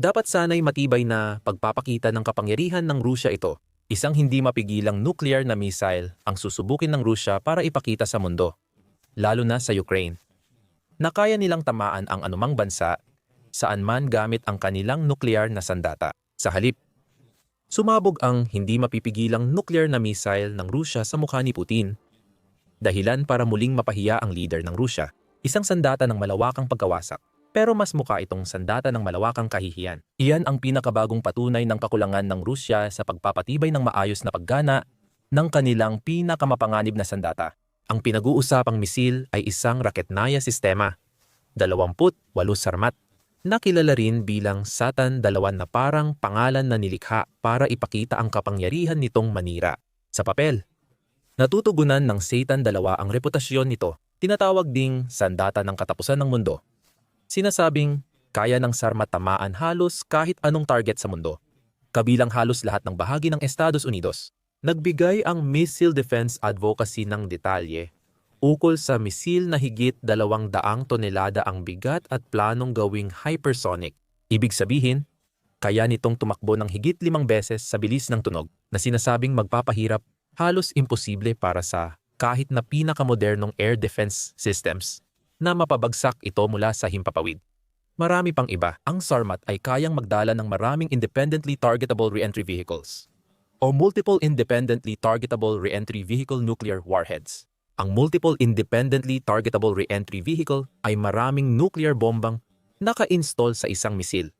Dapat sana'y matibay na pagpapakita ng kapangyarihan ng Rusya ito. Isang hindi mapigilang nuclear na missile ang susubukin ng Rusya para ipakita sa mundo, lalo na sa Ukraine, na kaya nilang tamaan ang anumang bansa saan man gamit ang kanilang nuklear na sandata. Sa halip, sumabog ang hindi mapipigilang nuclear na missile ng Rusya sa mukha ni Putin. Dahilan para muling mapahiya ang leader ng Rusya, isang sandata ng malawakang pagkawasak. Pero mas mukha itong sandata ng malawakang kahihiyan. Iyan ang pinakabagong patunay ng kakulangan ng Rusya sa pagpapatibay ng maayos na paggana ng kanilang pinakamapanganib na sandata. Ang pinag-uusapang misil ay isang Raketnaya sistema, 28 sarmat, na kilala rin bilang Satan dalawan na parang pangalan na nilikha para ipakita ang kapangyarihan nitong manira. Sa papel, natutugunan ng Satan dalawa ang reputasyon nito, tinatawag ding sandata ng katapusan ng mundo. Sinasabing kaya ng Sarmat tamaan halos kahit anong target sa mundo, kabilang halos lahat ng bahagi ng Estados Unidos. Nagbigay ang Missile Defense Advocacy ng detalye ukol sa misil na higit dalawang daang tonelada ang bigat at planong gawing hypersonic. Ibig sabihin, kaya nitong tumakbo ng higit limang beses sa bilis ng tunog na sinasabing magpapahirap halos imposible para sa kahit na pinakamodernong air defense systems na mapabagsak ito mula sa himpapawid. Marami pang iba, ang SARMAT ay kayang magdala ng maraming independently targetable reentry vehicles o multiple independently targetable reentry vehicle nuclear warheads. Ang multiple independently targetable reentry vehicle ay maraming nuclear bombang naka-install sa isang misil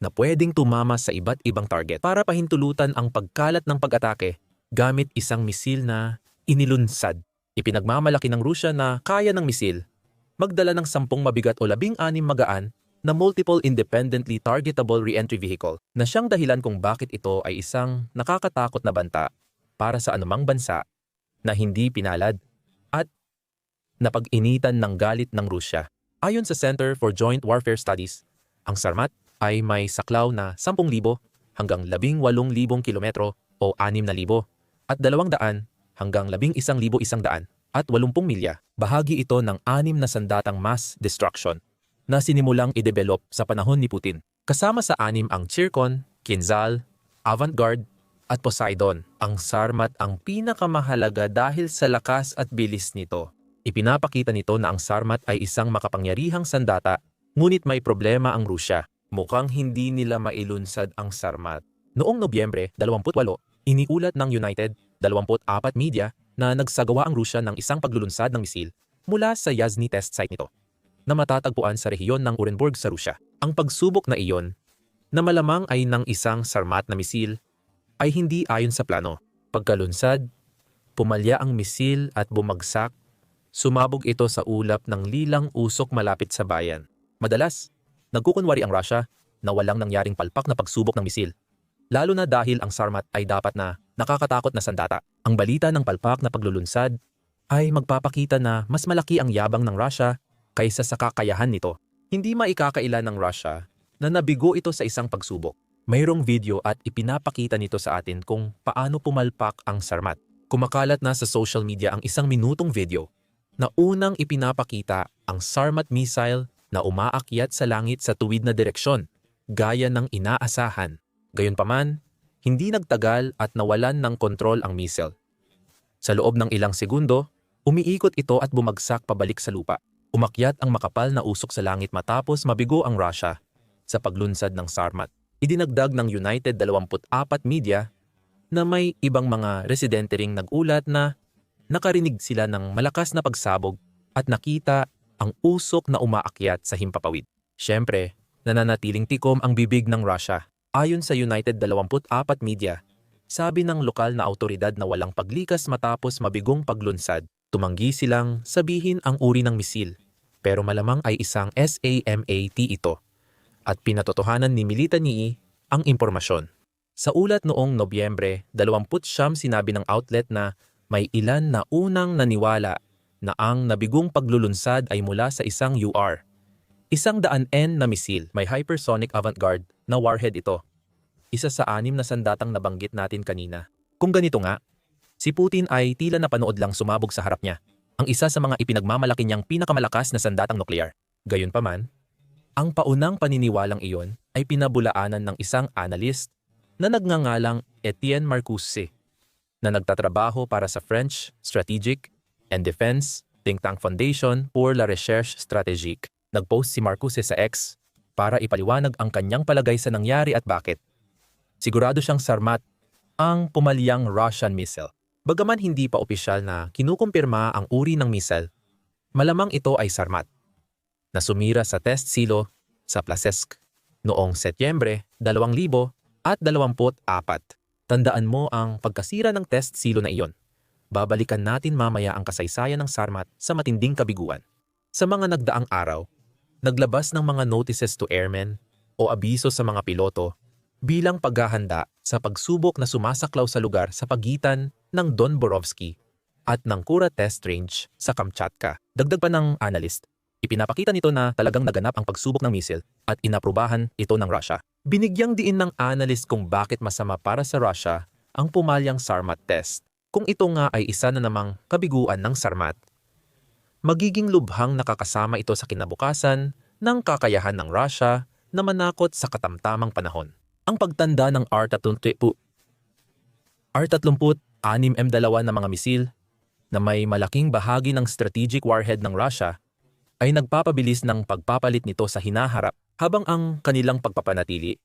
na pwedeng tumama sa iba't ibang target para pahintulutan ang pagkalat ng pag-atake gamit isang misil na inilunsad. Ipinagmamalaki ng Rusya na kaya ng misil magdala ng sampung mabigat o labing-anim magaan na multiple independently targetable reentry vehicle na siyang dahilan kung bakit ito ay isang nakakatakot na banta para sa anumang bansa na hindi pinalad at napag-initan ng galit ng Rusya. Ayon sa Center for Joint Warfare Studies, ang Sarmat ay may saklaw na 10,000 hanggang 18,000 kilometro o 6,000 at 200 hanggang 11,100 at 80 milya, bahagi ito ng anim na sandatang mass destruction na sinimulang i-develop sa panahon ni Putin. Kasama sa anim ang Chircon, Kinzhal, Avantgarde at Poseidon. Ang Sarmat ang pinakamahalaga dahil sa lakas at bilis nito. Ipinapakita nito na ang Sarmat ay isang makapangyarihang sandata, ngunit may problema ang Rusya. Mukhang hindi nila mailunsad ang Sarmat. Noong Nobyembre 28, iniulat ng United 24 Media na nagsagawa ang Rusya ng isang paglulunsad ng misil mula sa Yasny test site nito na matatagpuan sa rehiyon ng Orenburg sa Rusya. Ang pagsubok na iyon, na malamang ay ng isang sarmat na misil, ay hindi ayon sa plano. Pagkalunsad, pumalya ang misil at bumagsak, sumabog ito sa ulap ng lilang usok malapit sa bayan. Madalas, nagkukunwari ang Russia na walang nangyaring palpak na pagsubok ng misil lalo na dahil ang Sarmat ay dapat na nakakatakot na sandata. Ang balita ng palpak na paglulunsad ay magpapakita na mas malaki ang yabang ng Russia kaysa sa kakayahan nito. Hindi maikakaila ng Russia na nabigo ito sa isang pagsubok. Mayroong video at ipinapakita nito sa atin kung paano pumalpak ang Sarmat. Kumakalat na sa social media ang isang minutong video na unang ipinapakita ang Sarmat missile na umaakyat sa langit sa tuwid na direksyon, gaya ng inaasahan. Gayunpaman, hindi nagtagal at nawalan ng kontrol ang missile. Sa loob ng ilang segundo, umiikot ito at bumagsak pabalik sa lupa. Umakyat ang makapal na usok sa langit matapos mabigo ang Russia sa paglunsad ng Sarmat. Idinagdag ng United 24 Media na may ibang mga residente ring nagulat na nakarinig sila ng malakas na pagsabog at nakita ang usok na umaakyat sa himpapawid. Siyempre, nananatiling tikom ang bibig ng Russia Ayon sa United 24 Media, sabi ng lokal na autoridad na walang paglikas matapos mabigong paglunsad, tumanggi silang sabihin ang uri ng misil, pero malamang ay isang SAMAT ito, at pinatotohanan ni Militani ang impormasyon. Sa ulat noong Nobyembre, 20 siyam sinabi ng outlet na may ilan na unang naniwala na ang nabigong paglulunsad ay mula sa isang UR Isang daan N na misil, may hypersonic avant-garde na warhead ito. Isa sa anim na sandatang nabanggit natin kanina. Kung ganito nga, si Putin ay tila napanood lang sumabog sa harap niya. Ang isa sa mga ipinagmamalaki niyang pinakamalakas na sandatang nuklear. Gayunpaman, Ang paunang paniniwalang iyon ay pinabulaanan ng isang analyst na nagngangalang Etienne Marcuse na nagtatrabaho para sa French Strategic and Defense Think Tank Foundation pour la Recherche Stratégique. Nagpost si Marcuse sa X para ipaliwanag ang kanyang palagay sa nangyari at bakit. Sigurado siyang sarmat ang pumalyang Russian missile. Bagaman hindi pa opisyal na kinukumpirma ang uri ng missile, malamang ito ay sarmat na sumira sa test silo sa Plasesk noong Setyembre 2024. Tandaan mo ang pagkasira ng test silo na iyon. Babalikan natin mamaya ang kasaysayan ng Sarmat sa matinding kabiguan. Sa mga nagdaang araw, naglabas ng mga notices to airmen o abiso sa mga piloto bilang paghahanda sa pagsubok na sumasaklaw sa lugar sa pagitan ng Don Borovsky at ng Kura Test Range sa Kamchatka. Dagdag pa ng analyst, Ipinapakita nito na talagang naganap ang pagsubok ng misil at inaprubahan ito ng Russia. Binigyang diin ng analyst kung bakit masama para sa Russia ang pumalyang Sarmat test. Kung ito nga ay isa na namang kabiguan ng Sarmat, magiging lubhang nakakasama ito sa kinabukasan ng kakayahan ng Russia na manakot sa katamtamang panahon. Ang pagtanda ng R-30 R-36M2 na mga misil na may malaking bahagi ng strategic warhead ng Russia ay nagpapabilis ng pagpapalit nito sa hinaharap habang ang kanilang pagpapanatili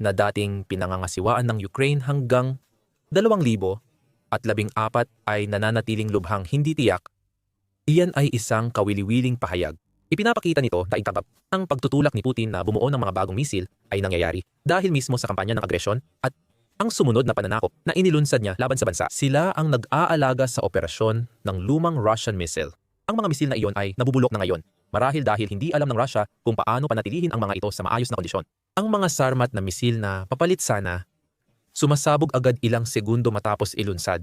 na dating pinangangasiwaan ng Ukraine hanggang 2,000 at 14 ay nananatiling lubhang hindi tiyak, iyan ay isang kawili-wiling pahayag. Ipinapakita nito na ikabab ang pagtutulak ni Putin na bumuo ng mga bagong misil ay nangyayari dahil mismo sa kampanya ng agresyon at ang sumunod na pananakop na inilunsad niya laban sa bansa. Sila ang nag-aalaga sa operasyon ng lumang Russian missile. Ang mga misil na iyon ay nabubulok na ngayon marahil dahil hindi alam ng Russia kung paano panatilihin ang mga ito sa maayos na kondisyon. Ang mga Sarmat na misil na papalit sana, sumasabog agad ilang segundo matapos ilunsad.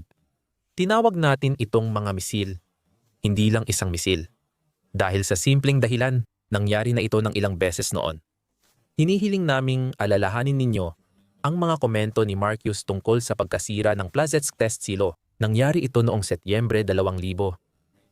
Tinawag natin itong mga misil, hindi lang isang misil. Dahil sa simpleng dahilan, nangyari na ito ng ilang beses noon. Hinihiling naming alalahanin ninyo ang mga komento ni Marcus tungkol sa pagkasira ng Plazetsk test silo. Nangyari ito noong Setyembre 2000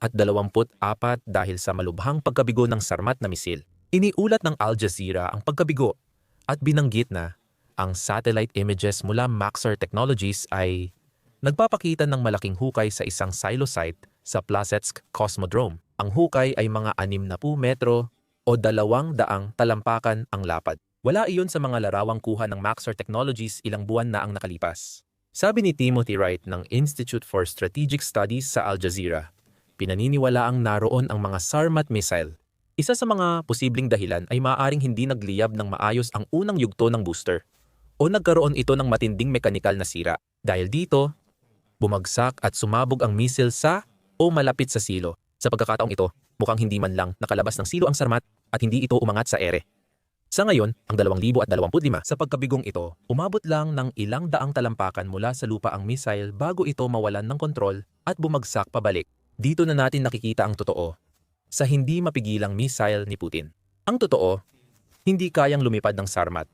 at 24 dahil sa malubhang pagkabigo ng sarmat na misil. Iniulat ng Al Jazeera ang pagkabigo at binanggit na ang satellite images mula Maxar Technologies ay nagpapakita ng malaking hukay sa isang silo site sa Plasetsk Cosmodrome. Ang hukay ay mga 60 metro o dalawang daang talampakan ang lapad. Wala iyon sa mga larawang kuha ng Maxar Technologies ilang buwan na ang nakalipas. Sabi ni Timothy Wright ng Institute for Strategic Studies sa Al Jazeera, pinaniniwalaang naroon ang mga Sarmat missile. Isa sa mga posibleng dahilan ay maaaring hindi nagliyab ng maayos ang unang yugto ng booster o nagkaroon ito ng matinding mekanikal na sira. Dahil dito, bumagsak at sumabog ang missile sa o malapit sa silo. Sa pagkakataong ito, mukhang hindi man lang nakalabas ng silo ang Sarmat at hindi ito umangat sa ere. Sa ngayon, ang 2025 sa pagkabigong ito, umabot lang ng ilang daang talampakan mula sa lupa ang missile bago ito mawalan ng kontrol at bumagsak pabalik dito na natin nakikita ang totoo sa hindi mapigilang missile ni Putin. Ang totoo, hindi kayang lumipad ng Sarmat,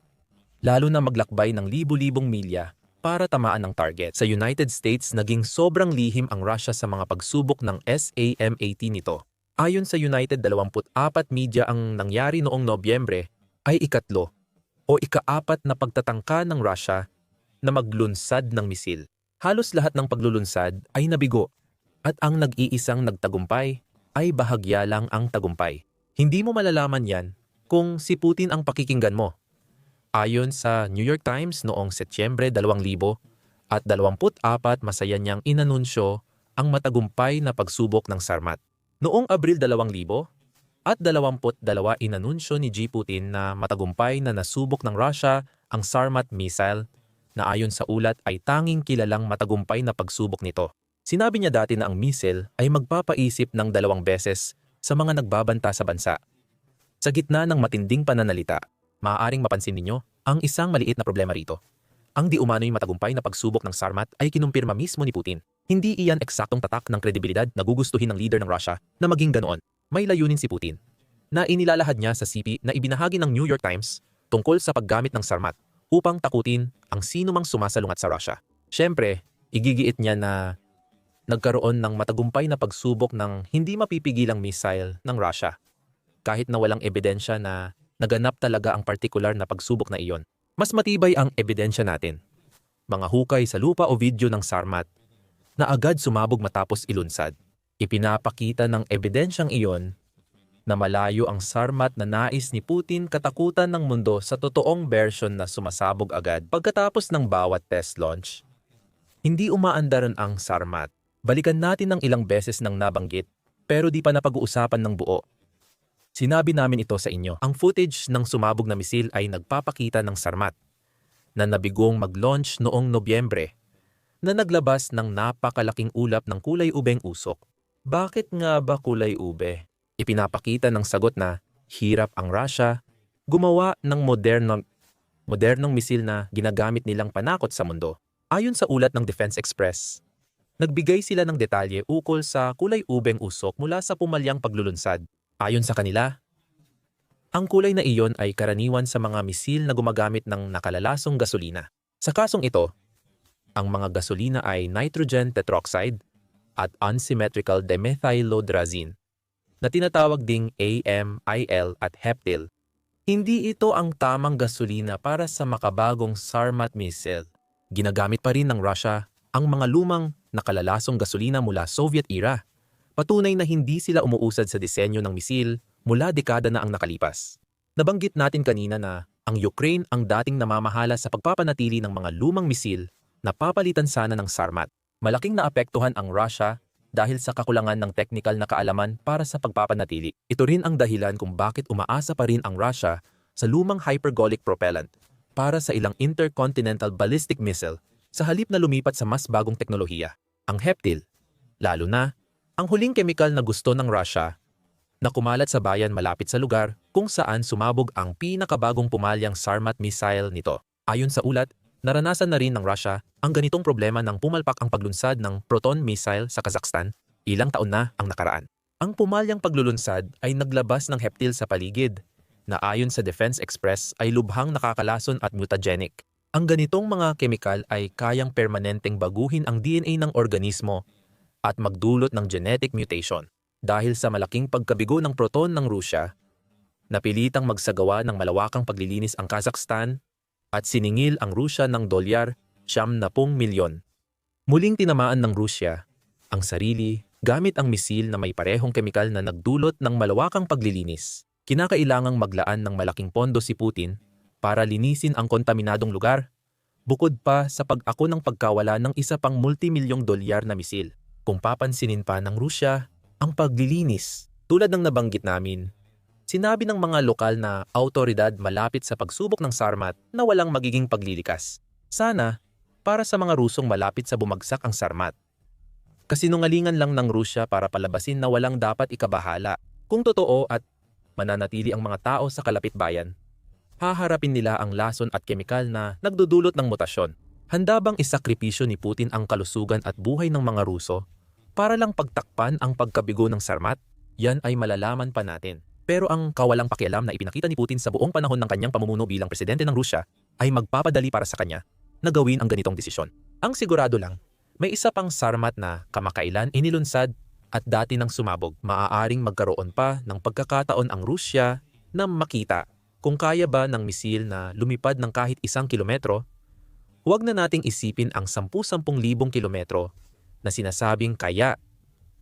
lalo na maglakbay ng libu-libong milya para tamaan ng target. Sa United States, naging sobrang lihim ang Russia sa mga pagsubok ng SAM-80 nito. Ayon sa United 24 media ang nangyari noong Nobyembre ay ikatlo o ikaapat na pagtatangka ng Russia na maglunsad ng misil. Halos lahat ng paglulunsad ay nabigo at ang nag-iisang nagtagumpay ay bahagya lang ang tagumpay. Hindi mo malalaman yan kung si Putin ang pakikinggan mo. Ayon sa New York Times noong Setyembre 2000 at 24 masaya niyang inanunsyo ang matagumpay na pagsubok ng Sarmat. Noong Abril 2000 at 22 inanunsyo ni G. Putin na matagumpay na nasubok ng Russia ang Sarmat missile na ayon sa ulat ay tanging kilalang matagumpay na pagsubok nito. Sinabi niya dati na ang missile ay magpapaisip ng dalawang beses sa mga nagbabanta sa bansa. Sa gitna ng matinding pananalita, maaaring mapansin ninyo ang isang maliit na problema rito. Ang di umano'y matagumpay na pagsubok ng Sarmat ay kinumpirma mismo ni Putin. Hindi iyan eksaktong tatak ng kredibilidad na gugustuhin ng leader ng Russia na maging ganoon. May layunin si Putin na inilalahad niya sa CP na ibinahagi ng New York Times tungkol sa paggamit ng Sarmat upang takutin ang sino mang sumasalungat sa Russia. Siyempre, igigiit niya na nagkaroon ng matagumpay na pagsubok ng hindi mapipigilang missile ng Russia. Kahit na walang ebidensya na naganap talaga ang partikular na pagsubok na iyon. Mas matibay ang ebidensya natin. Mga hukay sa lupa o video ng Sarmat na agad sumabog matapos ilunsad. Ipinapakita ng ebidensyang iyon na malayo ang Sarmat na nais ni Putin katakutan ng mundo sa totoong version na sumasabog agad pagkatapos ng bawat test launch. Hindi umaandaran ang Sarmat. Balikan natin ng ilang beses ng nabanggit pero di pa napag-uusapan ng buo. Sinabi namin ito sa inyo. Ang footage ng sumabog na misil ay nagpapakita ng Sarmat na nabigong mag-launch noong Nobyembre na naglabas ng napakalaking ulap ng kulay ubeng usok. Bakit nga ba kulay ube? Ipinapakita ng sagot na hirap ang Russia gumawa ng modernong, modernong misil na ginagamit nilang panakot sa mundo. Ayon sa ulat ng Defense Express, nagbigay sila ng detalye ukol sa kulay ubeng usok mula sa pumalyang paglulunsad. Ayon sa kanila, ang kulay na iyon ay karaniwan sa mga misil na gumagamit ng nakalalasong gasolina. Sa kasong ito, ang mga gasolina ay nitrogen tetroxide at unsymmetrical dimethylodrazine na tinatawag ding AMIL at heptyl. Hindi ito ang tamang gasolina para sa makabagong Sarmat missile. Ginagamit pa rin ng Russia ang mga lumang nakalalasong gasolina mula Soviet era patunay na hindi sila umuusad sa disenyo ng misil mula dekada na ang nakalipas. Nabanggit natin kanina na ang Ukraine ang dating namamahala sa pagpapanatili ng mga lumang misil na papalitan sana ng Sarmat. Malaking naapektuhan ang Russia dahil sa kakulangan ng technical na kaalaman para sa pagpapanatili. Ito rin ang dahilan kung bakit umaasa pa rin ang Russia sa lumang hypergolic propellant para sa ilang intercontinental ballistic missile sa halip na lumipat sa mas bagong teknolohiya, ang heptyl, lalo na ang huling kemikal na gusto ng Russia na kumalat sa bayan malapit sa lugar kung saan sumabog ang pinakabagong pumalyang Sarmat missile nito. Ayon sa ulat, naranasan na rin ng Russia ang ganitong problema nang pumalpak ang paglunsad ng Proton missile sa Kazakhstan ilang taon na ang nakaraan. Ang pumalyang paglulunsad ay naglabas ng heptil sa paligid na ayon sa Defense Express ay lubhang nakakalason at mutagenic. Ang ganitong mga kemikal ay kayang permanenteng baguhin ang DNA ng organismo at magdulot ng genetic mutation. Dahil sa malaking pagkabigo ng proton ng Rusya, napilitang magsagawa ng malawakang paglilinis ang Kazakhstan at siningil ang Rusya ng dolyar siyam na pung milyon. Muling tinamaan ng Rusya ang sarili gamit ang misil na may parehong kemikal na nagdulot ng malawakang paglilinis. Kinakailangang maglaan ng malaking pondo si Putin para linisin ang kontaminadong lugar, bukod pa sa pag-ako ng pagkawala ng isa pang multimilyong dolyar na misil. Kung papansinin pa ng Rusya, ang paglilinis, tulad ng nabanggit namin, sinabi ng mga lokal na autoridad malapit sa pagsubok ng Sarmat na walang magiging paglilikas. Sana, para sa mga Rusong malapit sa bumagsak ang Sarmat. Kasinungalingan lang ng Rusya para palabasin na walang dapat ikabahala. Kung totoo at mananatili ang mga tao sa kalapit bayan, haharapin nila ang lason at kemikal na nagdudulot ng mutasyon. Handa bang isakripisyo ni Putin ang kalusugan at buhay ng mga Ruso para lang pagtakpan ang pagkabigo ng Sarmat? Yan ay malalaman pa natin. Pero ang kawalang pakialam na ipinakita ni Putin sa buong panahon ng kanyang pamumuno bilang presidente ng Rusya ay magpapadali para sa kanya na gawin ang ganitong desisyon. Ang sigurado lang, may isa pang Sarmat na kamakailan inilunsad at dati nang sumabog. Maaaring magkaroon pa ng pagkakataon ang Rusya na makita kung kaya ba ng misil na lumipad ng kahit isang kilometro huwag na nating isipin ang 10-10,000 kilometro na sinasabing kaya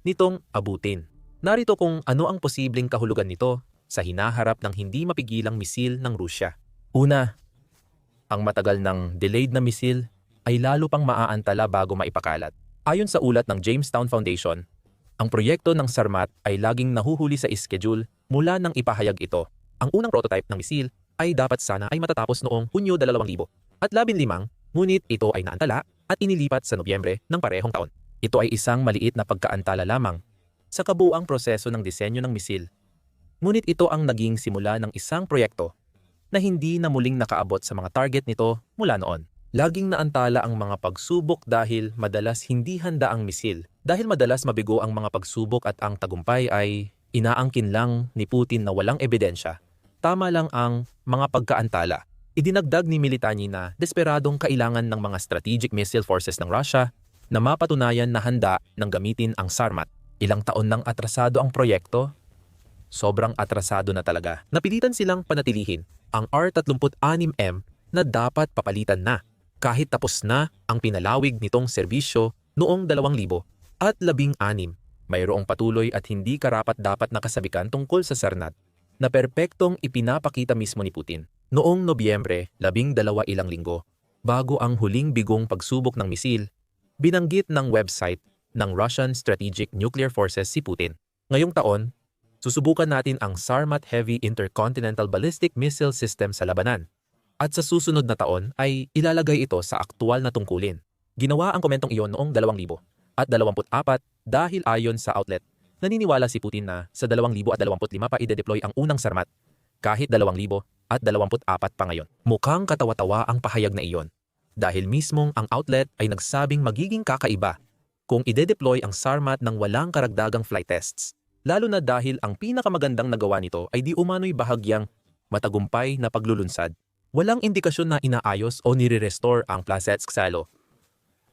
nitong abutin. Narito kung ano ang posibleng kahulugan nito sa hinaharap ng hindi mapigilang misil ng Rusya. Una, ang matagal ng delayed na misil ay lalo pang maaantala bago maipakalat. Ayon sa ulat ng Jamestown Foundation, ang proyekto ng Sarmat ay laging nahuhuli sa schedule mula nang ipahayag ito. Ang unang prototype ng misil ay dapat sana ay matatapos noong Hunyo 2000 at 15 Ngunit ito ay naantala at inilipat sa Nobyembre ng parehong taon. Ito ay isang maliit na pagkaantala lamang sa kabuuang proseso ng disenyo ng misil. Ngunit ito ang naging simula ng isang proyekto na hindi na muling nakaabot sa mga target nito mula noon. Laging naantala ang mga pagsubok dahil madalas hindi handa ang misil. Dahil madalas mabigo ang mga pagsubok at ang tagumpay ay inaangkin lang ni Putin na walang ebidensya. Tama lang ang mga pagkaantala Idinagdag ni Militani na desperadong kailangan ng mga strategic missile forces ng Russia na mapatunayan na handa ng gamitin ang Sarmat. Ilang taon nang atrasado ang proyekto, sobrang atrasado na talaga. Napilitan silang panatilihin ang R-36M na dapat papalitan na kahit tapos na ang pinalawig nitong serbisyo noong 2000 at 16. Mayroong patuloy at hindi karapat-dapat na kasabikan tungkol sa Sarnat na perpektong ipinapakita mismo ni Putin noong Nobyembre, labing dalawa ilang linggo, bago ang huling bigong pagsubok ng misil, binanggit ng website ng Russian Strategic Nuclear Forces si Putin. Ngayong taon, susubukan natin ang Sarmat Heavy Intercontinental Ballistic Missile System sa labanan. At sa susunod na taon ay ilalagay ito sa aktual na tungkulin. Ginawa ang komentong iyon noong 2000 at 24 dahil ayon sa outlet, naniniwala si Putin na sa 2025 pa ide-deploy ang unang Sarmat kahit 2000 at 24 pa ngayon. Mukhang katawa-tawa ang pahayag na iyon dahil mismong ang outlet ay nagsabing magiging kakaiba kung ide-deploy ang Sarmat ng walang karagdagang flight tests lalo na dahil ang pinakamagandang nagawa nito ay di umano'y bahagyang matagumpay na paglulunsad. Walang indikasyon na inaayos o nire-restore ang Plasetsk silo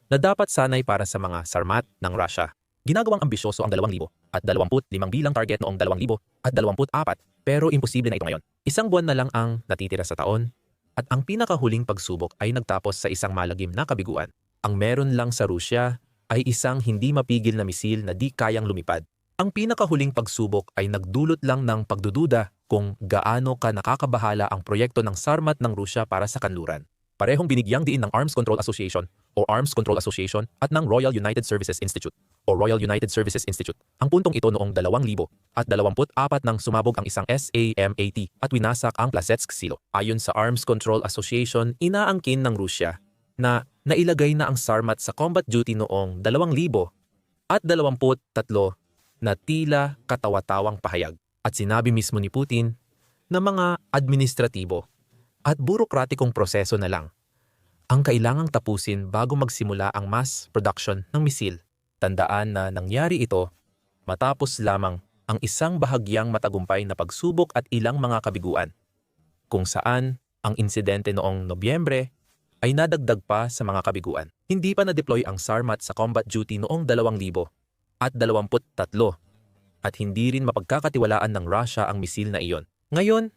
na dapat sanay para sa mga sarmat ng Russia. Ginagawang ambisyoso ang 2,000 at 25 bilang target noong 2,000 at 24 pero imposible na ito ngayon. Isang buwan na lang ang natitira sa taon at ang pinakahuling pagsubok ay nagtapos sa isang malagim na kabiguan. Ang meron lang sa Rusya ay isang hindi mapigil na misil na di kayang lumipad. Ang pinakahuling pagsubok ay nagdulot lang ng pagdududa kung gaano ka nakakabahala ang proyekto ng Sarmat ng Rusya para sa kanluran. Parehong binigyang diin ng Arms Control Association o Arms Control Association at ng Royal United Services Institute o Royal United Services Institute. Ang puntong ito noong 2000 at 24 nang sumabog ang isang SAM-80 at winasak ang Plasetsk silo. Ayon sa Arms Control Association, inaangkin ng Rusya na nailagay na ang Sarmat sa combat duty noong 2000 at 23 na tila katawa-tawang pahayag. At sinabi mismo ni Putin na mga administratibo at burokratikong proseso na lang ang kailangang tapusin bago magsimula ang mass production ng misil. Tandaan na nangyari ito matapos lamang ang isang bahagyang matagumpay na pagsubok at ilang mga kabiguan, kung saan ang insidente noong Nobyembre ay nadagdag pa sa mga kabiguan. Hindi pa na-deploy ang Sarmat sa combat duty noong 2000 at 23 at hindi rin mapagkakatiwalaan ng Russia ang misil na iyon. Ngayon,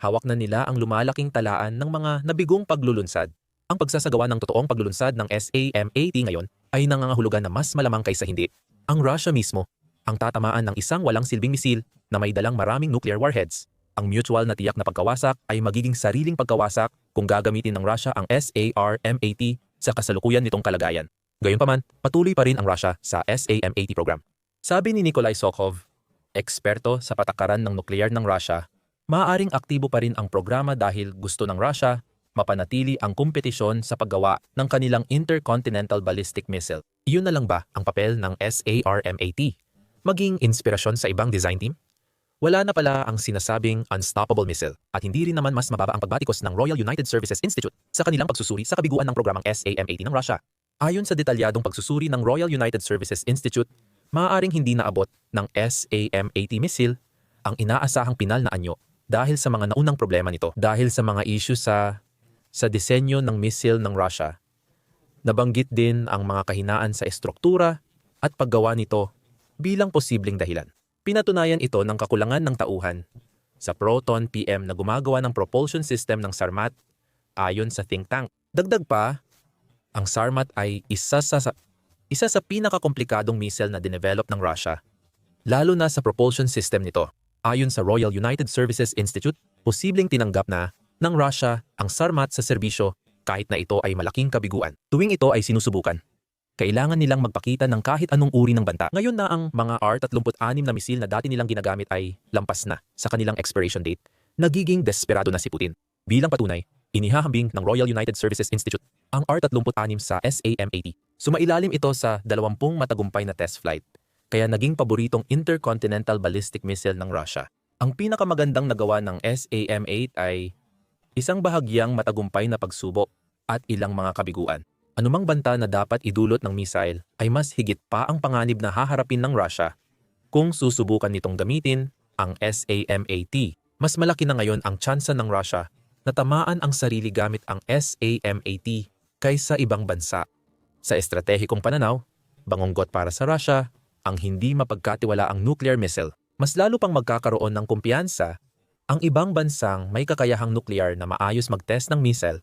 hawak na nila ang lumalaking talaan ng mga nabigong paglulunsad. Ang pagsasagawa ng totoong paglulunsad ng SAM-80 ngayon ay nangangahulugan na mas malamang kaysa hindi. Ang Russia mismo ang tatamaan ng isang walang silbing misil na may dalang maraming nuclear warheads. Ang mutual na tiyak na pagkawasak ay magiging sariling pagkawasak kung gagamitin ng Russia ang SAR-M80 sa kasalukuyan nitong kalagayan. Gayunpaman, patuloy pa rin ang Russia sa SAM-80 program. Sabi ni Nikolai Sokov, eksperto sa patakaran ng nuklear ng Russia, maaaring aktibo pa rin ang programa dahil gusto ng Russia mapanatili ang kompetisyon sa paggawa ng kanilang intercontinental ballistic missile. Iyon na lang ba ang papel ng SARM-80? Maging inspirasyon sa ibang design team? Wala na pala ang sinasabing unstoppable missile at hindi rin naman mas mababa ang pagbatikos ng Royal United Services Institute sa kanilang pagsusuri sa kabiguan ng programang SAM-80 ng Russia. Ayon sa detalyadong pagsusuri ng Royal United Services Institute, maaaring hindi naabot ng SAM-80 missile ang inaasahang pinal na anyo dahil sa mga naunang problema nito. Dahil sa mga issue sa sa disenyo ng missile ng Russia. Nabanggit din ang mga kahinaan sa estruktura at paggawa nito bilang posibleng dahilan. Pinatunayan ito ng kakulangan ng tauhan sa Proton PM na gumagawa ng propulsion system ng Sarmat ayon sa think tank. Dagdag pa, ang Sarmat ay isa sa, isa sa pinakakomplikadong missile na dinevelop ng Russia, lalo na sa propulsion system nito. Ayon sa Royal United Services Institute, posibleng tinanggap na ng Russia ang Sarmat sa serbisyo kahit na ito ay malaking kabiguan. Tuwing ito ay sinusubukan, kailangan nilang magpakita ng kahit anong uri ng banta. Ngayon na ang mga R-36 na misil na dati nilang ginagamit ay lampas na sa kanilang expiration date, nagiging desperado na si Putin. Bilang patunay, inihahambing ng Royal United Services Institute ang R-36 sa SAM-80. Sumailalim ito sa 20 matagumpay na test flight, kaya naging paboritong intercontinental ballistic missile ng Russia. Ang pinakamagandang nagawa ng SAM-8 ay isang bahagyang matagumpay na pagsubok at ilang mga kabiguan. Anumang banta na dapat idulot ng missile ay mas higit pa ang panganib na haharapin ng Russia kung susubukan nitong gamitin ang SAM-80. Mas malaki na ngayon ang tsansa ng Russia na tamaan ang sarili gamit ang SAM-80 kaysa ibang bansa. Sa estratehikong pananaw, bangonggot para sa Russia ang hindi mapagkatiwala ang nuclear missile. Mas lalo pang magkakaroon ng kumpiyansa ang ibang bansang may kakayahang nuklear na maayos mag-test ng missile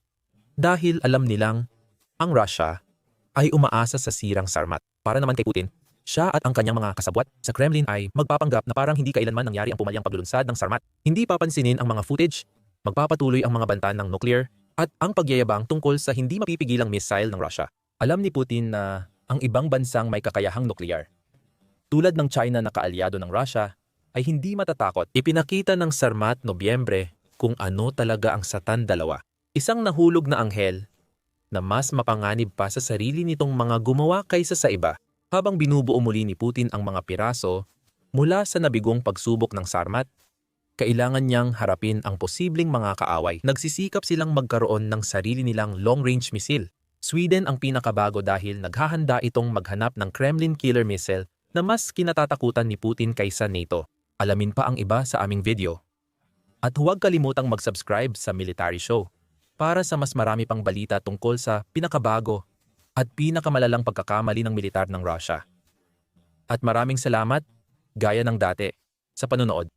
dahil alam nilang ang Russia ay umaasa sa sirang Sarmat. Para naman kay Putin, siya at ang kanyang mga kasabwat sa Kremlin ay magpapanggap na parang hindi kailanman nangyari ang pumalyang paglulunsad ng Sarmat. Hindi papansinin ang mga footage, magpapatuloy ang mga banta ng nuclear, at ang pagyayabang tungkol sa hindi mapipigilang missile ng Russia. Alam ni Putin na ang ibang bansang may kakayahang nuclear, tulad ng China na kaalyado ng Russia, ay hindi matatakot. Ipinakita ng Sarmat Nobyembre kung ano talaga ang Satan dalawa. Isang nahulog na anghel na mas mapanganib pa sa sarili nitong mga gumawa kaysa sa iba. Habang binubuo muli ni Putin ang mga piraso mula sa nabigong pagsubok ng Sarmat, kailangan niyang harapin ang posibleng mga kaaway. Nagsisikap silang magkaroon ng sarili nilang long-range missile. Sweden ang pinakabago dahil naghahanda itong maghanap ng Kremlin killer missile na mas kinatatakutan ni Putin kaysa NATO. Alamin pa ang iba sa aming video. At huwag kalimutang mag-subscribe sa Military Show para sa mas marami pang balita tungkol sa pinakabago at pinakamalalang pagkakamali ng militar ng Russia. At maraming salamat, gaya ng dati, sa panonood.